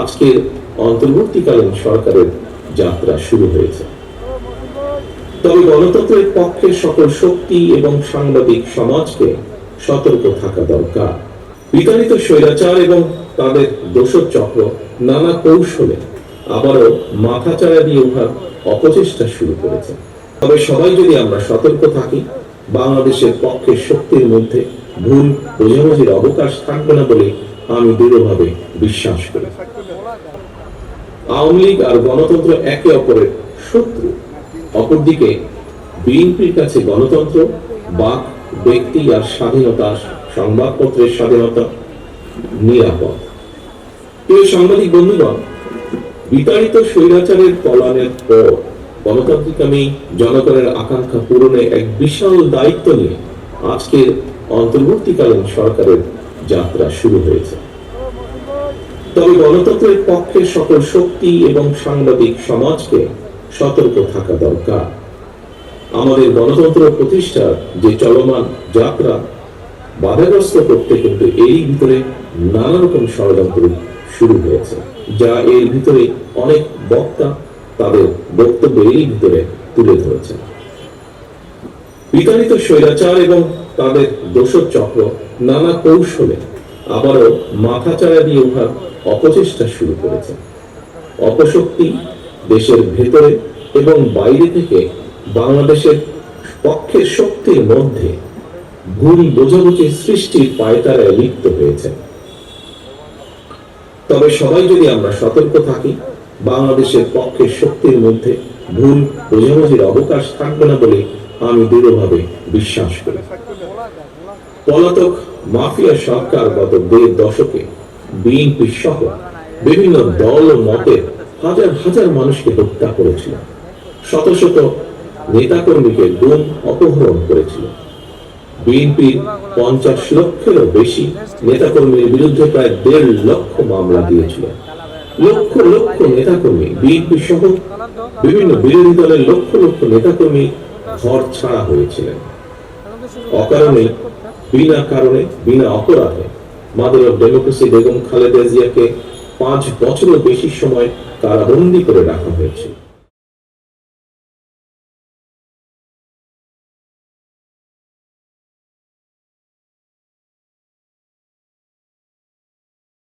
আজকের অন্তর্বর্তীকালীন সরকারের যাত্রা শুরু হয়েছে। তবে গণতন্ত্রের পক্ষে সকল শক্তি এবং সাংবাদিক সমাজকে সতর্ক থাকা দরকার। বিতাড়িত স্বৈরাচার এবং তাদের দোষর চক্র নানা কৌশলে আবারও মাথাচাড়া দিয়ে উঠার অপচেষ্টা শুরু করেছে। তবে সবাই যদি আমরা সতর্ক থাকি, বাংলাদেশের পক্ষের শক্তির মধ্যে ভুল বোঝাবুঝির অবকাশ থাকবে না বলে আমি দৃঢ়ভাবে বিশ্বাস করি। আওয়ামী লীগ আর গণতন্ত্র একে অপরের শত্রু। অপরদিকে বিএনপির কাছে গণতন্ত্র, বাক, ব্যক্তি আর স্বাধীনতা, সংবাদপত্রের স্বাধীনতা নিরাপদ। প্রিয় সাংবাদিক বন্ধুগণ, বিতাড়িত স্বৈরাচারের পলানের পর গণতান্ত্রিকামী জনগণের আকাঙ্ক্ষা পূরণে এক বিশাল দায়িত্ব নিয়ে আজকের অন্তর্বর্তীকালীন সরকারের যাত্রা শুরু হয়েছে। তবে গণতন্ত্রের পক্ষে সকল শক্তি এবং সাংবাদিক সমাজকে সতর্ক থাকা দরকার। আমাদের গণতন্ত্র প্রতিষ্ঠার যে চলমান যাত্রা, বাধাগ্রস্ত করতে কিন্তু এরই ভিতরে নানা রকম ষড়যন্ত্র শুরু হয়েছে, যা এর ভিতরে অনেক বক্তা তাদের বক্তব্য এরই ভিতরে তুলে ধরেছেন। বিতাড়িত স্বৈরাচার এবং তাদের দোষর চক্র নানা কৌশলে আবারও মাথাচাড়া দিয়ে ওঠার অপচেষ্টা শুরু করেছে। অপশক্তি দেশের ভেতরে এবং বাইরে থেকে বাংলাদেশের পক্ষের শক্তির মধ্যে ভুল বোঝাবুঝি সৃষ্টির পায়তারায় লিপ্ত হয়েছে। তবে সবাই যদি আমরা সতর্ক থাকি, বাংলাদেশের পক্ষের শক্তির মধ্যে ভুল বোঝাবুঝির অবকাশ থাকবে না বলে আমি দৃঢ়ভাবে বিশ্বাস করি। পলাতক মাফিয়া সরকার গত দেড় দশকে বিএনপি সহ বিভিন্ন দল ও মতের হাজার হাজার মানুষকে হত্যা করেছিল। শত শত নেতাকর্মীকে গুম, অপহরণ করেছিল। বিএনপির পঞ্চাশ লক্ষেরও বেশি নেতাকর্মীর বিরুদ্ধে প্রায় দেড় লক্ষ মামলা দিয়েছিল। লক্ষ লক্ষ নেতাকর্মী, বিএনপি সহ বিভিন্ন বিরোধী দলের লক্ষ লক্ষ নেতাকর্মী ঘর ছাড়া হয়েছিলেন। অকারণে, বিনা কারণে, বিনা অপরাধে mother of democracy Begum Khaleda জিয়াকে পাঁচ বছরের বেশি সময় কারাবন্দী করে রাখা হয়েছিল